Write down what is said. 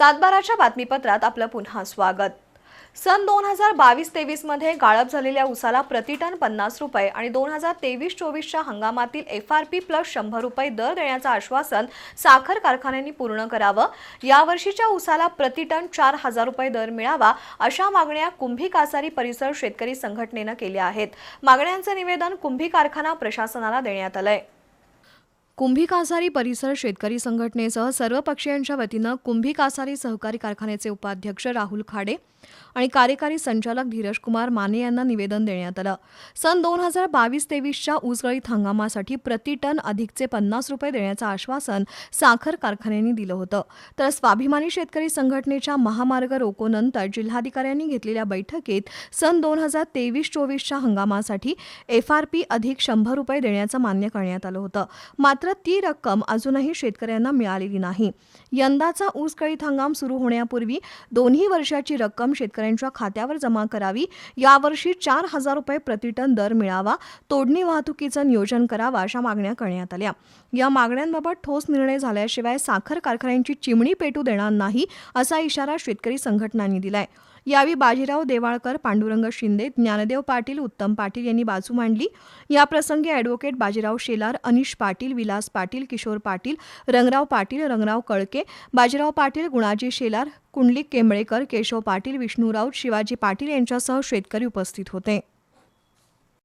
सातबाराच्या बातमीपत्रात आपलं पुन्हा स्वागत. सन दोन हजार बावीस तेवीसमध्ये गाळप झालेल्या उसाला प्रतिटन पन्नास रुपये आणि दोन हजार तेवीस चोवीसच्या हंगामातील एफ आर पी प्लस शंभर रुपये दर देण्याचं आश्वासन साखर कारखान्यांनी पूर्ण करावं. यावर्षीच्या उसाला प्रतिटन चार हजार रुपये दर मिळावा अशा मागण्या कुंभी कासारी परिसर शेतकरी संघटनेनं केल्या आहेत. मागण्यांचं निवेदन कुंभी कारखाना प्रशासनाला देण्यात आलं आहे कुंभी कासारी परिसर शेतकरी संघटनेसह सर्व पक्षीयांच्या वतीनं कुंभी कासारी सहकारी कारखान्याचे उपाध्यक्ष राहुल खाडे आणि कार्यकारी संचालक धीरज कुमार माने यांना निवेदन देण्यात आलं. सन दोन हजार बावीस तेवीसच्या ऊसगळीत हंगामासाठी प्रति टन अधिकचे पन्नास रुपये देण्याचं आश्वासन साखर कारखान्यांनी दिलं होतं. तर स्वाभिमानी शेतकरी संघटनेच्या महामार्ग रोकोनंतर जिल्हाधिकाऱ्यांनी घेतलेल्या बैठकीत सन दोन हजार तेवीस चोवीसच्या हंगामासाठी एफ आर पी अधिक शंभर रुपये देण्याचं मान्य करण्यात आलं होतं. मात्र ती रक्कम अजूनही शेतकऱ्यांना मिळालेली नाही. यंदाचा ऊस कळीत हंगाम सुरू होण्यापूर्वी दोन्ही वर्षाची रक्कम शेतकऱ्यांच्या खात्यावर जमा करावी. यावर्षी चार हजार रुपये प्रतिटन दर मिळावा. तोडणी वाहतुकीचं नियोजन करावा अशा मागण्या करण्यात आल्या. या मागण्यांबाबत ठोस निर्णय झाल्याशिवाय साखर कारखान्यांची चिमणी पेटू देणार नाही असा इशारा शेतकरी संघटनांनी दिलाय. यावेळी बाजीराव देवाळकर पांडुरंग शिंदे ज्ञानदेव पाटील उत्तम पाटील यांनी बाजू मांडली. याप्रसंगी ॲडव्होकेट बाजीराव शेलार अनिश पाटील विलास पाटील किशोर पाटील रंगराव पाटील रंगराव कळके बाजीराव पाटील गुणाजी शेलार कुंडलिक केंबळेकर केशव पाटील विष्णू राऊत शिवाजी पाटील यांच्यासह शेतकरी उपस्थित होते.